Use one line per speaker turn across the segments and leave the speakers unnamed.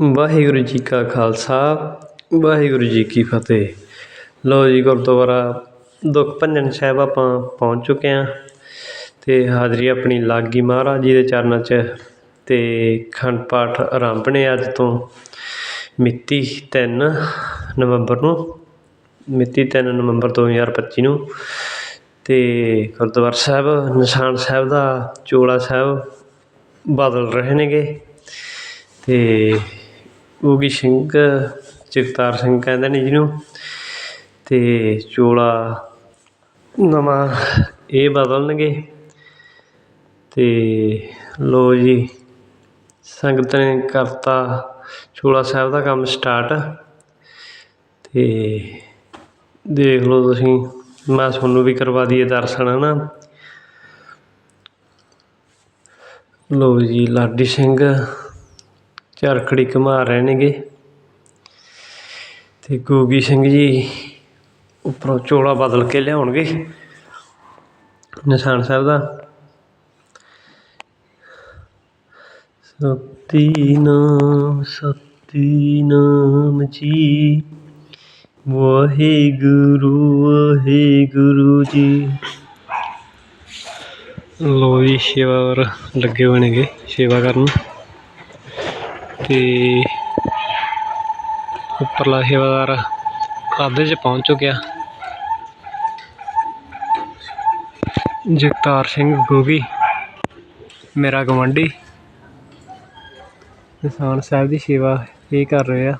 ਵਾਹਿਗੁਰੂ ਜੀ ਕਾ ਖਾਲਸਾ, ਵਾਹਿਗੁਰੂ ਜੀ ਕੀ ਫਤਿਹ। ਲਓ ਜੀ, ਗੁਰਦੁਆਰਾ ਦੁੱਖ ਭੰਜਨ ਸਾਹਿਬ ਆਪਾਂ ਪਹੁੰਚ ਚੁੱਕੇ ਹਾਂ ਅਤੇ ਹਾਜ਼ਰੀ ਆਪਣੀ ਲਾਗੀ ਮਹਾਰਾਜ ਜੀ ਦੇ ਚਰਨਾਂ 'ਚ ਅਤੇ ਖੰਡ ਪਾਠ ਆਰੰਭ ਨੇ ਅੱਜ ਤੋਂ ਮਿਤੀ ਤਿੰਨ ਨਵੰਬਰ ਨੂੰ, ਮਿਤੀ ਤਿੰਨ ਨਵੰਬਰ ਦੋ ਹਜ਼ਾਰ ਪੱਚੀ ਨੂੰ ਅਤੇ ਗੁਰਦੁਆਰਾ ਸਾਹਿਬ, ਨਿਸ਼ਾਨ ਸਾਹਿਬ ਦਾ ਚੋਲਾ ਸਾਹਿਬ ਬਦਲ ਰਹੇ ਨੇਗੇ ਅਤੇ ਗੋਗੀ ਸਿੰਘ, ਜਗਤਾਰ ਸਿੰਘ ਕਹਿੰਦੇ ਨੇ ਜਿਹਨੂੰ। ਅਤੇ ਚੋਲਾ ਨਵਾਂ ਇਹ ਬਦਲਣਗੇ। ਅਤੇ ਲਓ ਜੀ, ਸੰਗਤ ਨੇ ਕਰਤਾ ਚੋਲਾ ਸਾਹਿਬ ਦਾ ਕੰਮ ਸਟਾਰਟ। ਅਤੇ ਦੇਖ ਲਓ ਤੁਸੀਂ, ਮੈਂ ਤੁਹਾਨੂੰ ਵੀ ਕਰਵਾ ਦਈਏ ਦਰਸ਼ਨ ਹੈ ਨਾ ਲਓ ਜੀ, ਲਾਡੀ ਸਿੰਘ। ਚਰਖੜੀ ਘੁਮਾ ਰਹੇ ਨੇਗੇ ਅਤੇ ਗੋਗੀ ਸਿੰਘ ਜੀ ਉੱਪਰੋਂ ਚੋਲਾ ਬਦਲ ਕੇ ਲਿਆਉਣਗੇ ਨਿਸ਼ਾਨ ਸਾਹਿਬ ਦਾ। ਸਤਿਨਾਮ ਸਤਿਨਾਮ ਜੀ। ਵਾਹਿਗੁਰੂ ਵਾਹਿਗੁਰੂ ਜੀ। ਲੋ ਜੀ, ਸੇਵਾ ਲੱਗੇ ਹੋਏ ਨੇਗੇ ਸੇਵਾ ਕਰਨ। ਤੇ ਉੱਪਰਲਾ ਸੇਵਾਦਾਰ ਅੱਧੇ 'ਚ ਪਹੁੰਚ ਚੁੱਕਿਆ। ਜਗਤਾਰ ਸਿੰਘ ਗੋਗੀ, ਮੇਰਾ ਗਵੰਡੀ ਨਿਸ਼ਾਨ ਸਾਹਿਬ ਦੀ ਸੇਵਾ ਇਹ ਕਰ ਰਹੇ ਆ।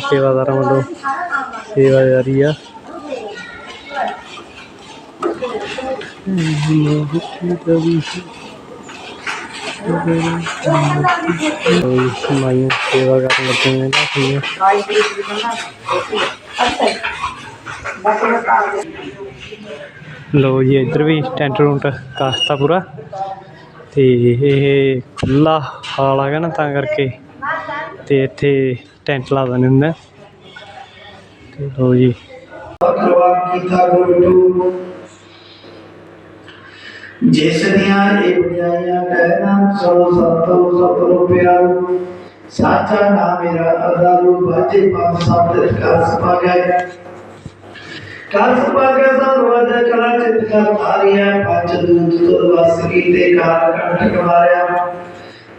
ਸੇਵਾਦਾਰਾਂ ਵੱਲੋਂ ਸੇਵਾ ਜਾਰੀ ਆ। ਮਾਈਆਂ ਸੇਵਾ ਕਰਨ ਲੱਗੇ ਨੇ ਨਾ ਕੁੜੀਆਂ। ਲਓ ਜੀ, ਇੱਧਰ ਵੀ ਟੈਂਟ ਟੁੰਟ ਕਾਸਤਾ ਪੂਰਾ ਤੇ ਇਹ ਖੁੱਲਾ ਹਾਲ ਹੈਗਾ ਨਾ ਤਾਂ ਕਰਕੇ ਤੇ ਇੱਥੇ ਟੈਂਟ ਲਾ ਦਿੰਦੇ ਹੁੰਦੇ ਤੇ ਲਓ ਜੀ
ਭਗਵਾਨ ਕੀਤਾ ਗੁਰੂ ਜਿਸ ਦੀਆਂ ਇਹ ਬੁਝਾਈਆਂ ਕਹਿਣਾ ਸੋ ਸਤੋ ਸਤਿ ਪਿਆਰੂ ਸਾਚਾ ਨਾਮ ਮੇਰਾ ਅਦਾਰੂ ਬਾਜੇ ਪੰਜ ਸਬਦ ਕਰ ਸਪਾਗੈ ਕਰ ਸਪਾਗੈ ਸਰਵਦ ਕਲਾ ਚਿਤ ਕਰ ਧਾਰਿਆ, ਪੰਜ ਦੂਤ ਤੁਰ ਵਸਗੀ ਤੇ ਕਾਰ ਕੰਠ ਕਮਾਰਿਆ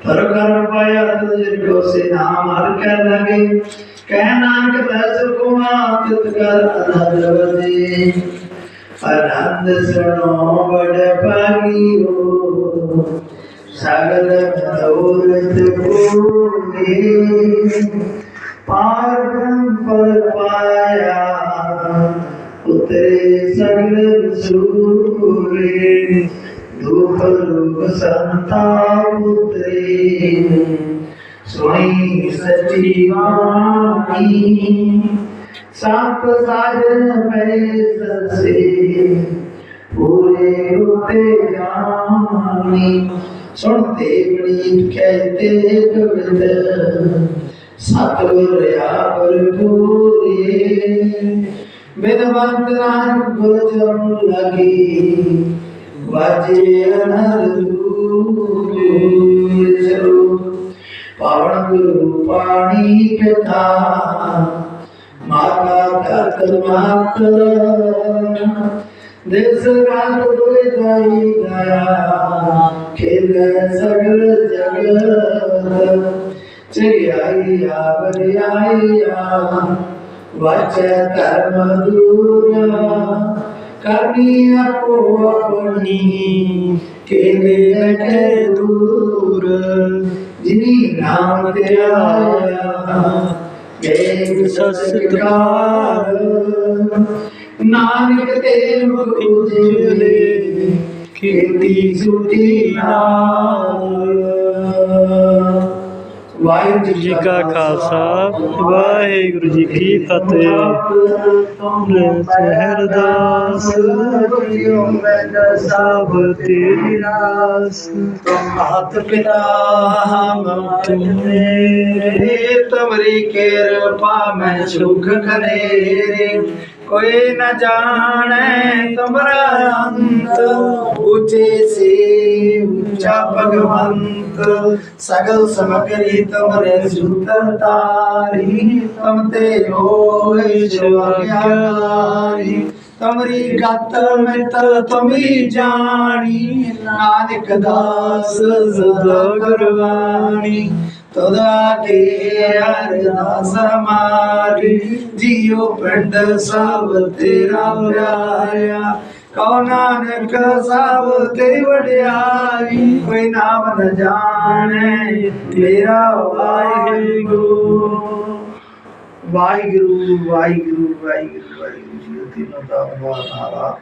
ਪਰ ਕਰ ਪਾਇਆ ਤੁਝ ਕੋ ਸੇ ਨਾਮ ਹਰ ਕਰ ਲਗੇ। ਕਹਿ ਨਾਨਕ ਦਸ ਕੁਮਾ ਤਿਤ ਕਰ ਅਨੰਦ ਵਦੇ। ਆਨੰਦ ਸੁਣੋ ਬੜ ਪਾਗੀਓ ਸਗਲ ਮਨੋਰਥ ਪੂਰੇ ਪਾਰ ਪਰ ਪਾਇਆ ਉਤਰੇ ਸਗਲ ਸੂਰੇ ਦੁਖ ਰੂਪ ਸੰਤਾ ਉਤਰੇ ਸੁਣੀ ਸਚੀ ਬਾਣੀ ਸਤ ਸਾਜਨ ਪੈ ਸਸੇ। ਪੂਰੇ ਰੂਪੇ ਜਾਣੀ ਸੁਣਤੇ ਬਣੀ ਕਹਤੇ ਕਵਿਤ। ਸਤਿਗੁਰ ਆਪਰ ਪੂਰੇ ਬਿਨਵੰਤ ਨਾਨਕ ਗੁਰ ਚਰਨ ਲਗੀ। ਵਾਜੇ ਅਨਰ ਦੂਰ ਚਲੋ ਪਾਵਨ ਗੁਰੂ ਪਾਣੀ ਪਿਤਾ। ਮਾਤਾ ਧਰਤ ਮਾਤ ਦੇਸ ਰਾਤ ਦੋਇ ਦਾਈ ਦਇਆ ਖੇਲ ਸਗਲ ਜਗਤ ਚਿਆਈ ਆਵਰਿਆਈ ਆ ਵਾਚੈ ਧਰਮ ਦੂਰਾ ਕਰਨੀ ਆਪੋ ਆਪਣੀ ਕੇਲੇ ਅਟੇ ਦੂਰ ਜਿਨੀ ਨਾਮ ਸਸਕਾਰ ਨਾਨਕ ਤੇ ਮੁਖ ਉਜਲੇ ਕੀਤੀ ਸੁਟੀ ਨਾਲ। ਵਾਹਿਗੁਰੂ
ਜੀ ਕਾ ਖਾਲਸਾ ਵਾਹਿਗੁਰੂ ਜੀ ਕੀ ਫਤਿਹ। ਸਹਿਰਦਾਸ ਸਭ ਤੇਰੀ ਰਾਸ।
ਮਾਤ ਪਿਤਾ ਹਮ ਤੁਮਰੇ ਤੁਮਰੀ ਕਿਰਪਾ ਮੈਂ ਸੁਖ ਕਰੇ ਕੋਈ ਨਾ ਜਾਣੈ ਤੁਮਰਾ ਅੰਤ ਈਸ਼ਾ ਭਗਵੰਤ। ਸਗਲ ਸਮਗਰੀ ਤੁਮਰੇ ਸੂਤਰ ਤਾਰੀ, ਤੁਮ ਤੇ ਹੋਏ ਜਵਾਗਿਆਰੀ ਤੁਮਰੀ ਗਤ ਮਿਤ ਤੁਮੀ ਜਾਣੀ, ਨਾਨਕ ਦਾਸ ਸਦਾ ਗੁਰਬਾਣੀ। ਤਦਾ ਅਰਦਾਸ ਮਾਰੀ ਜੀਉ ਪਿੰਡ ਸਭ ਤੇਰਾ ਪਿਆਰਿਆ ਕਉ ਨਾਨਕ ਸਭ ਤੇ ਵਡਿਆਈ ਕੋਈ ਨਾਮ ਨ ਜਾਣੈ ਤੇਰਾ ਵਾਹਿਗੁਰੂ। ਵਾਹਿਗੁਰੂ ਵਾਹਿਗੁਰੂ ਵਾਹਿਗੁਰੂ ਵਾਹਿਗੁਰੂ ਜੀ ਤਿੰਨੋਂ ਦਾ ਨਾਰਾ।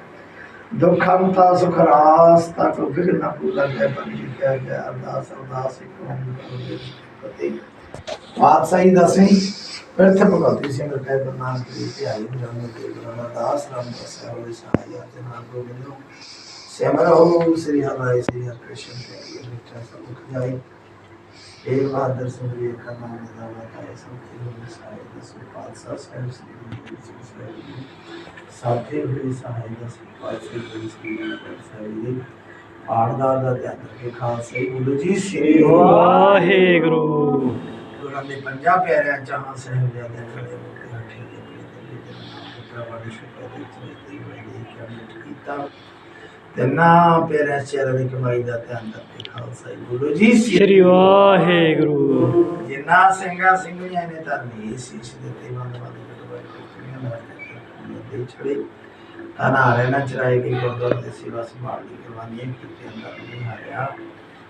ਦੁਖੰਤਾ ਸੁਖ ਰਾਸ ਤਕ ਵਿਗਨ ਨ ਪੂਰਾ ਹੈ ਬੰਦੀ ਕਿਆ ਗਿਆ ਅਰਦਾਸ ਅਰਦਾਸ ਇੱਕ ਓੰਕਾਰ ਪਤੀ। ਪਾਤਸ਼ਾਹੀ ਦਸਵੀਂ ਪ੍ਰਥ ਭਗਵਤੀ ਸਿੰਘ ਕਹਿ ਬਨਾਸ ਦੀ ਧਿਆਈ ਜਨ ਦੇ ਗੁਰੂ ਦਾਸ ਰਾਮ ਦਸਿਆ ਹੋਏ ਸਹਾਇਆ ਤੇ ਨਾਮ ਗੋਬਿੰਦੋ ਸਿਮਰੋ ਸ੍ਰੀ ਹਰਿ ਸ੍ਰੀ ਹਰਿ ਕ੍ਰਿਸ਼ਨ ਤੇ ਵਿਚਾ ਸਭ ਜਾਈ ਇਹ ਬਹਾਦਰ ਸਿੰਘ ਜੀ ਦਾ ਨਾਮ ਦਾ ਵਾਤਾਏ ਸਭ ਹੋਏ ਸਹਾਇਆ ਦਸ ਪਾਤਸ਼ਾਹ ਸਾਹਿਬ, ਸ੍ਰੀ ਗੁਰੂ ਸਾਹਿਬ ਜੀ। ਸਾਥੇ ਹੋਏ ਸਹਾਇਆ ਦਸ ਪਾਤਸ਼ਾਹ ਸ੍ਰੀ ਗੁਰੂ ਸਾਹਿਬ ਜੀ ਆੜਦਾਰ ਦਾ ਧਿਆਨ ਰੱਖੇ ਖਾਲਸੇ ਗੁਰੂ ਜੀ ਸ੍ਰੀ
ਵਾਹਿਗੁਰੂ।
ਗੁਰਾਂ ਦੇ ਪੰਜਾਂ ਪਿਆਰਿਆਂ ਚਾਹਾਂ ਸਾਹਿਬਜ਼ਾਦੇ ਖੜੇ ਹੋ ਕੇ ਹੱਥੀ ਦੇ ਪੀਤੇ ਦੇ ਨਾਮ ਪ੍ਰਵਾਦੀ ਸ਼ੁਕਰ ਦੇ ਚੇਤੇ ਹੋਏ ਕਿ ਅਮਿਤ ਕੀਤਾ। ਤੇ ਨਾ ਪਿਆਰਿਆਂ ਚਿਹਰੇ ਦੀ ਕਮਾਈ ਦਾ ਧਿਆਨ ਰੱਖੇ ਖਾਲਸਾ। ਗੁਰੂ ਜੀ
ਸ੍ਰੀ ਵਾਹਿਗੁਰੂ।
ਜਿੰਨਾ ਸਿੰਘਾਂ ਸਿੰਘੀਆਂ ਨੇ ਧਰਨੀ ਸੀਸ ਦਿੱਤੇ ਵੰਦ ਵੰਦ ਕਟਵਾਈ ਕੁੱਤੀਆਂ ਦਾ ਦੇ ਛੜੇ ਤਨਾ ਰਹਿਣਾ ਚਰਾਏ ਗਈ ਗੁਰਦੁਆਰੇ ਦੀ ਸੇਵਾ ਸੰਭਾਲ ਦੀ ਕੁਰਬਾਨੀਆਂ ਕੀਤੀਆਂ ਅੰਦਰ ਨਹੀਂ ਹਾਰਿਆ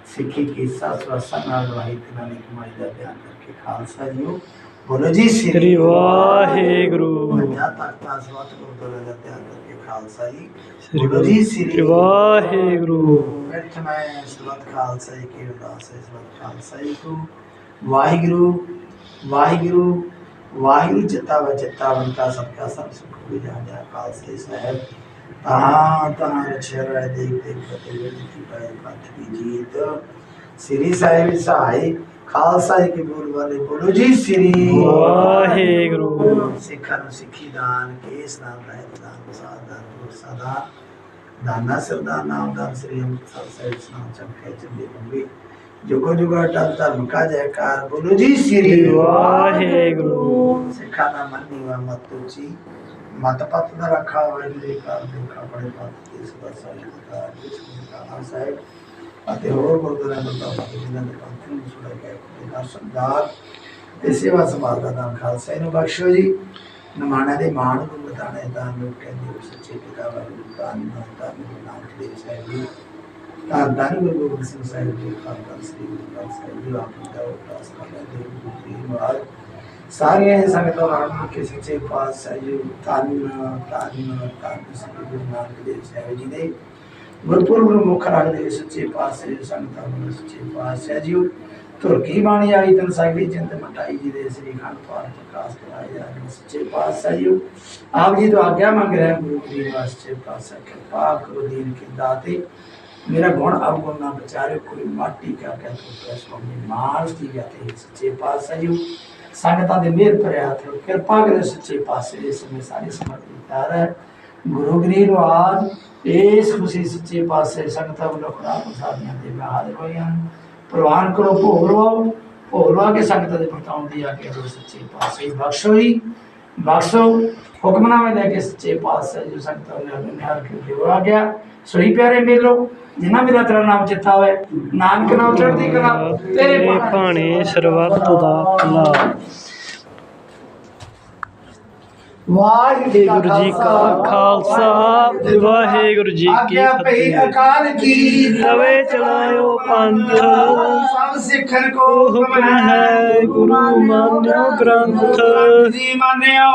ਸਿੱਖੀ ਕੀ ਸਾਸ ਵਸਾ ਨਾਲ ਵਾਹੀ ਤਿਨਾਂ ਨੇ ਕਮਾਈ ਦਾ ਧਿਆਨ ਕਰਕੇ ਖਾਲਸਾ ਜੀਓ ਬੋਲੋ ਜੀ
ਸ੍ਰੀ ਵਾਹਿਗੁਰੂ
ਪੰਜਾ ਤਖਤਾਂ ਸਵਤ ਗੁਰਦੁਆਰੇ ਦਾ ਧਿਆਨ ਕਰਕੇ ਖਾਲਸਾ ਜੀ
ਸ੍ਰੀ
ਜੀ
ਸ੍ਰੀ ਵਾਹਿਗੁਰੂ
ਬੈਠ ਮੈਂ ਸਵਤ ਖਾਲਸਾ ਜੀ ਕੀ ਅਰਦਾਸ ਹੈ ਸਵਤ ਖਾਲਸਾ ਜੀ ਕੋ ਵਾਹਿਗੁਰੂ ਵਾਹਿਗੁਰੂ ਵਾਹਿਗੁਰੂ ਚਿੱਤਾ ਵਾ ਚਿੱਤਾ ਵੰਤਾ ਸਭ ਕਾ ਸਭ ਸੁਖ ਹੋ ਜਾ ਜਾ ਖਾਲਸਾ ਸਾਹਿਬ। ਤਾਂ ਤਾਂ ਰਛੇ ਰਹਿ ਦੇਖ ਦੇਖ ਫਤਿਹ ਵੇਦ ਕੀ ਪਾਏ ਪੰਥ ਦੀ ਜੀਤ। ਸ੍ਰੀ ਸਾਹਿਬ ਸਹਾਈ ਖਾਲਸਾ ਜੀ ਕੀ ਬੋਲ ਵਾਲੇ ਬੋਲੋ ਜੀ ਸ੍ਰੀ
ਵਾਹਿਗੁਰੂ।
ਸਿੱਖਾਂ ਨੂੰ ਸਿੱਖੀ ਦਾਨ ਕੇਸ ਨਾਮ ਰਹਿਤ ਦਾਨ ਸਾਧਨ ਸਦਾ ਦਾਨਾ ਸਰਦਾ ਨਾਮ ਦਾਨ ਸ੍ਰੀ ਅੰਮ੍ਰਿਤਸਰ ਸਾਹਿਬ ਸਨਾਮ ਚਮਕੇ ਚੰਦੇ ਬੰਗੇ ਜੁਗੋ ਜੁਗਾ ਟਲ ਧਰਮ ਕਾ ਜੈਕਾਰ ਬੋਲੋ ਜੀ ਸ੍ਰੀ
ਵਾਹਿਗੁਰੂ।
ਸਿੱਖਾਂ ਦਾ ਮਨ ਨੀਵਾ ਮਤ ਉੱਚੀ ਮਤ ਪਤ ਦਾ ਰੱਖਾ ਹੋਏ ਦੇ ਕਰ ਦੇਖਾ ਬੜੇ ਪਤ ਇਸ ਦਾ ਸਾਹਿਬ ਦਾ ਜਿਸ ਦਾ ਸਾਹਿਬ ਅਤੇ ਹੋਰ ਗੁਰਦੁਆਰਾ ਬੰਦਾ ਜਿਨ੍ਹਾਂ ਦੇ ਪੰਥ ਨੂੰ ਸੁਣਾ ਗਿਆ ਦਾ ਸਰਦਾਰ ਤੇ ਸੇਵਾ ਸੰਭਾਲ ਦਾ ਨਾਮ ਖਾਲਸਾ। ਇਹਨੂੰ ਬਖਸ਼ੋ ਜੀ। ਨਮਾਣਾ ਦੇ ਮਾਣ ਨੂੰ ਬਤਾਣੇ ਤਾਂ ਲੋਕ ਕਹਿੰਦੇ ਸੱਚੇ ਪਿਤਾ ਵਾਹਿਗੁਰੂ ਤਾਂ ਤਾਂ ਨਾਨਕ ਦੇਵ ਸਾਹਿਬ ਜੀ। ਤਾਂ ਤਾਂ ਗੁਰੂ ਗੋਬਿੰਦ ਸਿੰਘ ਸਾਹਿਬ ਜੀ ਖਾਲਸਾ ਸ੍ਰੀ ਗੁਰੂ ਗ੍ਰੰਥ ਸਾਹਿਬ ਜੀ ਆਪ ਦਾ ਉਪਾਸ ਕਰਦਾ ਦੇ ਗੁਰੂ ਜੀ ਮਹਾਰਾਜ। ਸਾਰੀਆਂ ਸੰਗਤਾਂ ਨਾਲ ਕੇ ਸੱਚੇ ਪਾਤਸ਼ਾਹ ਜੀ ਧੰਨ ਧੰਨ ਸ੍ਰੀ ਗੁਰੂ ਨਾਨਕ ਦੇਵ ਸਾਹਿਬ ਜੀ ਦੇ ਗੁਰਪੁਰਬ ਨੂੰ ਮੁੱਖ ਰੱਖਦੇ ਸੱਚੇ ਪਾਤਸ਼ਾਹ ਜੀ, ਸੰਗਤਾਂ ਨੂੰ ਸੱਚੇ ਪਾਤਸ਼ਾਹ ਜੀ ਤੁਰਕੀ ਬਾਣੀ ਆਈ ਤਨ ਸਾਗਰੀ ਚਿੰਤ ਮਟਾਈ ਜੀ ਦੇ ਸ੍ਰੀ ਖੰਡ ਪਾਠ ਪ੍ਰਕਾਸ਼ ਕਰਾਏ ਜਾ ਰਹੇ ਸੱਚੇ ਪਾਤਸ਼ਾਹ ਜੀ ਆਪ ਜੀ ਤੋਂ ਆਗਿਆ ਮੰਗ ਰਿਹਾ ਗੁਰੂ ਜੀ ਵਾਸਤੇ ਪਾਤਸ਼ਾਹ ਕਿਰਪਾ ਕਰੋ, ਦੀਨ ਕੀ ਦਾਤੇ ਮੇਰਾ ਗੁਣ ਅਵਗੁਣ ਨਾ ਵਿਚਾਰੇ, ਕੋਈ ਮਾਟੀ ਕਾ ਕਹਿ ਤੋ ਸਵਾਮੀ ਮਾਰਸ ਦੀ ਜਾਤੇ ਸੱਚੇ ਪਾਤਸ਼ਾਹ ਜੀ। ਸੰਗਤਾਂ ਦੇ ਮਿਹਰ ਭਰਿਆ ਹੱਥ ਕਿਰਪਾ ਕਰੇ ਸੱਚੇ ਪਾਸੇ ਇਸ ਸਮੇਂ ਸਾਰੀ ਸਮਰਪਿਤ ਹੈ। ਗੁਰੂ ਗ੍ਰੰਥ ਰਾਜ ਇਸ ਖੁਸ਼ੀ ਸੱਚੇ ਪਾਸੇ ਸੰਗਤਾਂ ਵੱਲੋਂ ਖੁਦਾ ਪ੍ਰਸਾਦੀਆਂ ਦੇ ਹਾਜ਼ਰ ਹੋਏ ਹਨ। ਪ੍ਰਵਾਨ ਕਰੋ, ਭੋਗ ਲਵਾਓ, ਭੋਗ ਲਵਾ ਕੇ ਸੰਗਤਾਂ ਦੇ ਪਰਤਾਉਣ ਦੀ ਆਗੇ ਜੋ ਸੱਚੇ ਪਾਸੇ ਬਖਸ਼ੋ ਹੀ ਬਖਸ਼ੋ ਹੁਕਮਨਾਮੇ ਲੈ ਕੇ ਸੱਚੇ ਪਾਸੇ ਜੋ ਸੰਗਤਾਂ ਨੇ ਨਿਹਾਲ ਕੇ ਦਿਓ। ਆ ਗਿਆ। ਸੋਈ ਪਿਆਰੇ ਮੇਲੋ ਜਿਨ੍ਹਾਂ ਮੇਰਾ ਤੇਰਾ ਨਾਮ ਚਿੱਤਾ ਹੋਵੇ ਨਾਨਕ ਨਾਮ ਚੜ੍ਹਦੀ ਕਲਾ ਤੇਰੇ
ਤੇਰੇ ਭਾਣੇ ਸਰਬੱਤ ਦਾ ਭਲਾ।
ਵਾਹਿਗੁਰੂ
ਜੀ ਕਾ ਖਾਲਸਾ ਵਾਹਿਗੁਰੂ ਜੀ ਕੀ ਫਤਿਹ।
ਅਕਾਲ ਕੀ
ਤਵੇ ਚਲਾਇਓ ਪੰਥ।
ਸਭ ਸਿੱਖਣ ਕੋ
ਹੁਕਮ ਹੈ। ਗੁਰੂ ਮਾਨਿਓ ਗ੍ਰੰਥ।
ਜੀ ਮੰਨਿਓ।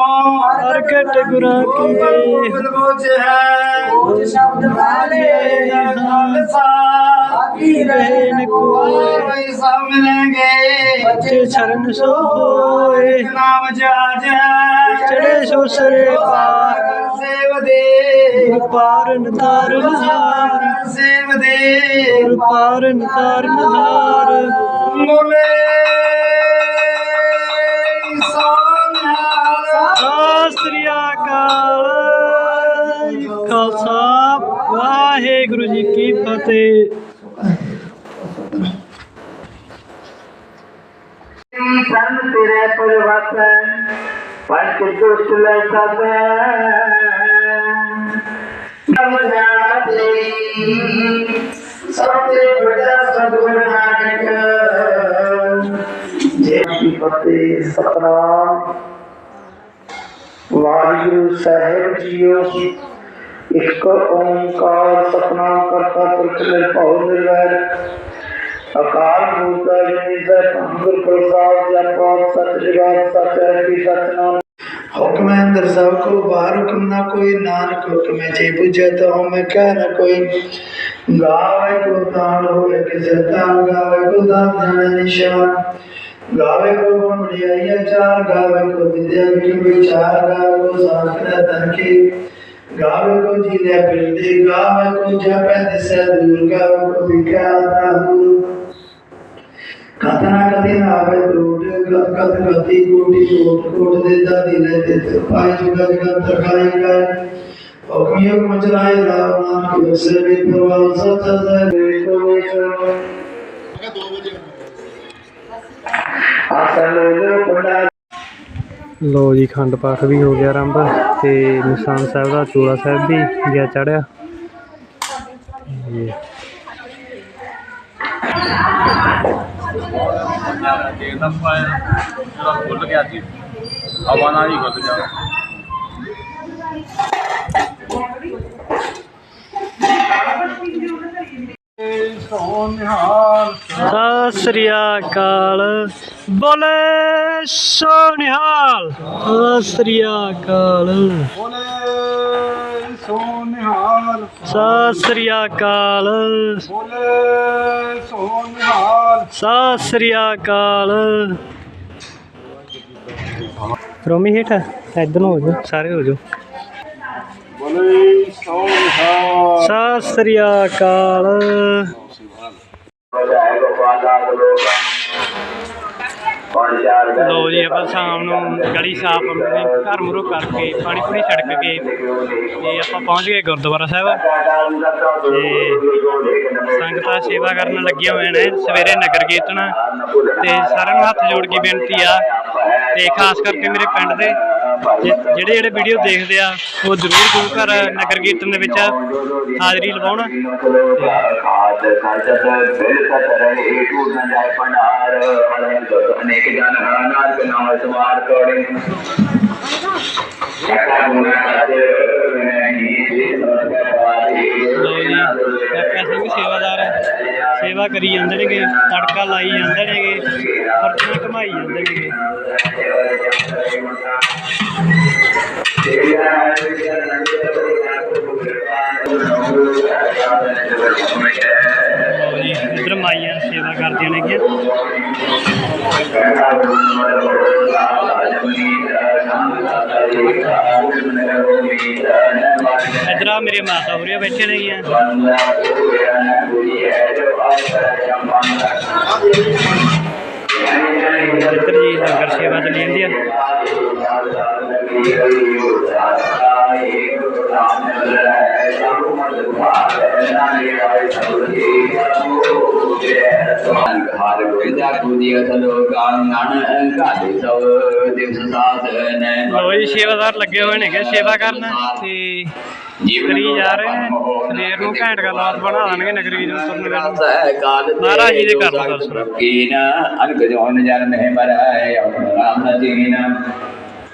ਪ੍ਰਗਟ ਗੁਰਾਂ ਕੀ।
ਗੁਰਮੁਖ ਬੋਝ ਹੈ।
ਬੋਝ
ਸ਼ਬਦ ਵਾਲੇ ਖਾਲਸਾ।
ਆਕੀ ਰਹੇ ਨ ਕੋਇ
ਕੋਈ। ਸਭ ਮਿਲਣਗੇ
ਬੱਚੇ ਚਰਨ ਸੋ ਹੋਏ।
ਨਾਮ ਜਾਜ
ਚੜੇ ਸੋ ਸਰੇ ਪਾਰ।
ਸੇਵ ਦੇ
ਪਾਰਨ ਤਾਰਨ ਹਾਰ।
ਸੇਵ ਦੇ
ਪਾਰਨ ਤਾਰਨ ਹਾਰ
ਮੋਲੇ
ਖਾਲਸਾ ਵਾਹਿਗੁਰੂ ਜੀ ਕੀ ਫਤਿਹ।
ਸਰਮ ਤੇਰੇ ਪਰਵਾਸਨ ਪੰਜ ਦੁਸ਼ਟ ਲੈ ਸਭੈ ਨਮ ਜਾਤੇ ਸਭ ਤੇ ਵੱਡਾ ਸਤਿਗੁਰ ਨਾਨਕ ਜੇ ਕੀ ਫਤਿਹ ਸਤਨਾਮ ਵਾਹਿਗੁਰੂ ਸਾਹਿਬ ਜੀਓ ਇੱਕ ਓੰਕਾਰ ਸਤਨਾਮ ਕਰਤਾ ਪੁਰਖ ਨਿਰਭਉ ਨਿਰਵੈਰ ਅਕਾਲ ਮੂਰਤ ਅਜੂਨੀ ਸਤਿਗੁਰ ਪ੍ਰਸਾਦ ਜਪਾਤ ਸਤਿ ਜੁਗਾਦ ਸਤਿ ਹੈ ਸਤਨਾਮ ਹੁਕਮ ਅੰਦਰ ਸਭ ਕੋ, ਬਾਹਰ ਹੁਕਮ ਨਾ ਕੋਈ, ਨਾਨਕ ਹੁਕਮ ਜੇ ਬੁਝੇ ਤਾਂ ਹਉ ਕਹਿ ਨਾ ਕੋਈ। ਗਾਵੇ ਕੋ ਤਾਣ ਹੋਏ ਕਿਸੇ ਤਾਣ ਗਾਵੇ ਕੋ ਦਾਨ ਜਾਣੇ ਨਿਸ਼ਾਨ। ਗਾਵੇ ਕੋ ਗੁਣ ਵਡਿਆਈਆ ਚਾਰ, ਗਾਵੇ ਕੋ ਵਿਦਿਆ ਵਿਚ ਵਿਚਾਰ, ਗਾਵੇ ਕੋ ਸਾਖਰ ਤਨ ਕੀ। ਗਾਵੇ ਕੋ ਜੀਲੇ ਪਿਲਦੇ ਗਾਵੇ ਕੋ ਜਪੈ ਦਿਸੈ ਦੂਰ, ਗਾਵੇ ਕੋ ਵਿਖਿਆ ਤਾ ਦੂਰ। ਕਥਨਾ ਕਦੇ ਨਾ ਆਵੇ ਟੂਟ ਕਤ ਕਤ ਕਤੀ ਕੋਟੀ ਕੋਟ ਕੋਟ ਦੇ ਦਾਦੀ ਲੈ ਦੇ ਪਾਈ ਜੁਗਾ ਜੁਗਾ ਤਰਖਾਈ ਗਾਏ ਹੁਕਮਿਯੋ ਮਚਲਾਏ ਰਾਮ ਨਾਮ ਕੇ ਸੇ ਵੀ ਪ੍ਰਵਾਹ ਸਤ ਸਤ ਆਸਨ ਲੋ ਪੰਡਾ
ਲੋ ਜੀ ਖੰਡ ਪਾਠ ਵੀ ਹੋ ਗਿਆ ਆਰੰਭ ਤੇ ਨਿਸ਼ਾਨ ਸਾਹਿਬ ਦਾ ਚੋਲਾ ਸਾਹਿਬ ਵੀ ਗਿਆ ਚੜਿਆ।
ਤੇਲ ਦਾ ਪਾਇਆ ਜਿਹੜਾ ਖੁੱਲ ਗਿਆ ਸੀ ਹਵਾ ਨਾਲ ਹੀ ਖੁੱਲ ਗਿਆ। ਸੋਨਿਹਾਲ
ਸਤਿ ਸ੍ਰੀ ਅਕਾਲ। ਬੋਲੇ ਸੋਨਿਹਾਲ ਸਤਿ ਸ੍ਰੀ ਅਕਾਲ।
ਬੋਲੇ ਸੋਨਿਹਾਲ
ਸਤਿ ਸ੍ਰੀ ਅਕਾਲ।
ਬੋਲੇ ਸੋਨਿਹਾਲ
ਸਤਿ ਸ੍ਰੀ ਅਕਾਲ। ਰੋਮੀ ਹੇਠ ਇਧਰ ਨੂੰ ਹੋ ਜਾਓ ਸਾਰੇ ਹੋ ਜਾਓ।
ਬੋਲੇ ਸੋਨਿਹਾਲ
ਸਤਿ ਸ੍ਰੀ ਅਕਾਲ। ਲੋ ਜੀ, ਆਪਾਂ ਸ਼ਾਮ ਨੂੰ ਗਲੀ ਸਾਫ਼ ਘਰ ਮੁਰੋ ਕਰਕੇ, ਪਾਣੀ ਪੂਣੀ ਛੜਕ ਕੇ ਤੇ ਆਪਾਂ ਪਹੁੰਚ ਗਏ ਗੁਰਦੁਆਰਾ ਸਾਹਿਬ। ਤੇ ਸੰਗਤਾਂ ਸੇਵਾ ਕਰਨ ਲੱਗੀਆਂ ਹੋਏ ਨੇ, ਸਵੇਰੇ ਨਗਰ ਕੀਰਤਨ ਤੇ ਸਾਰਿਆਂ ਨੂੰ ਹੱਥ ਜੋੜ ਕੇ ਬੇਨਤੀ ਆ ਤੇ ਖਾਸ ਕਰਕੇ ਮੇਰੇ ਪਿੰਡ ਦੇ ਜਿਹੜੇ ਜਿਹੜੇ ਵੀਡੀਓ ਦੇਖਦੇ ਆ, ਉਹ ਜ਼ਰੂਰ ਗੁਰੂ ਘਰ ਨਗਰ ਕੀਰਤਨ ਦੇ ਵਿੱਚ ਹਾਜ਼ਰੀ ਲਵਾਉਣ।
ਖਾਦ ਸਾਜਤ ਬਿਲ ਸਤ ਰਹੇ ਟੂਟ ਨ ਜਾਏ ਪੰਡਾਰ ਅਨੇਕ ਜਨ ਨਾਨਕ ਨਾਮ ਸਵਾਰ ਕੋੜੇ ਐਸਾ ਗੁਣਾ ਕਰਦੇ
ਲੋ ਜੀ ਕਾਕਾ ਸਿੰਘ ਸੇਵਾਦਾਰ ਸੇਵਾ ਕਰੀ ਜਾਂਦੇ ਨੇਗੇ ਤੜਕਾ ਲਾਈ ਜਾਂਦੇ ਨੇਗੇ ਪਰਚੀਆਂ ਕਮਾਈ ਜਾਂਦੇ ਨੇਗੇ ਲੋ ਇਧਰ ਮਾਈਆਂ ਸੇਵਾ ਕਰਦੀਆਂ ਨੇਗੀਆਂ। ਇਧਰ ਆ ਮੇਰੇ ਮਾਤਾ ਹੋਰੀਆ ਬੈਠੇ ਨੇਗੀਆਂ ਇੱਧਰ ਜੀ, ਲੰਗਰ ਸੇਵਾ ਚੱਲੀ ਜਾਂਦੀ ਆ।
ਹਾਰ ਗੋਇੰਦਾ ਕੁਦੀਆ ਸਲੋ ਗਾਨ ਨਣ ਕਾਦੇ ਸਭ ਦਿਵਸ ਸਾਧ ਨੈ
ਲੋ ਜੀ ਸੇਵਾਦਾਰ ਲੱਗੇ ਹੋਏ ਨੇਗੇ ਸੇਵਾ ਕਰਨ। ਤੇ ਕਰੀ ਜਾ ਰਹੇ ਨੇ। ਸਵੇਰ ਨੂੰ ਘੈਂਟ ਗੱਲਬਾਤ ਬਣਾ ਦੇਣਗੇ ਨਗਰੀ ਨੂੰ ਤੁਰਨ ਵੇਲੇ ਮਹਾਰਾਜ ਜੀ ਦੇ ਘਰ ਦਾ ਦਰਸ਼ਨ
ਕੀਨ ਅਨਕ ਜੋਨ ਜਨ ਮਹਿ ਮਰੈ ਆਪਨ ਰਾਮ
ਦੋ
ਜਨ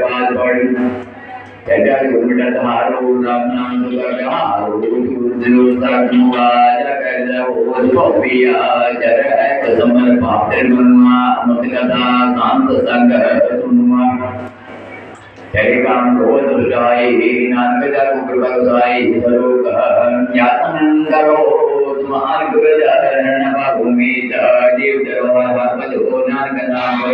ਬਾਦ
ਪੜੀ ਐਡਾ ਗੁਰ ਮਿਟਾ ਧਾਰੋ ਨਾਮ ਨਾਮ ਸੁਗਾ ਹਾਰੋ ਗੁਰੂ ਸਾਹਿਬ ਨੂੰ ਆਜਾ ਕਰਦਾ ਉਹ ਭੋਪੀਆ ਜਰ ਹੈ ਕਸਮਨ ਪਾਪੇ ਮਨਮਾ ਮਤ ਕਦਾ ਕਾਂਤ ਸੰਗ ਸੁਨਮਾ ਤੇਰੇ ਕਾਮ ਰੋਜ਼ ਸੁਜਾਈ ਨਾਨਕ ਜਾ ਕੋ ਕਿਰਪਾ ਗੁਸਾਈ ਸਰੋਕ ਯਾਤਨ ਕਰੋ ਤੁਮਾਰ ਗੁਰ ਜਰਨ ਬਾ ਭੂਮੀ ਤਾ ਜੀਵ ਦਰਵਾ ਹਰ ਜੋ ਨਾਨਕ ਨਾਮ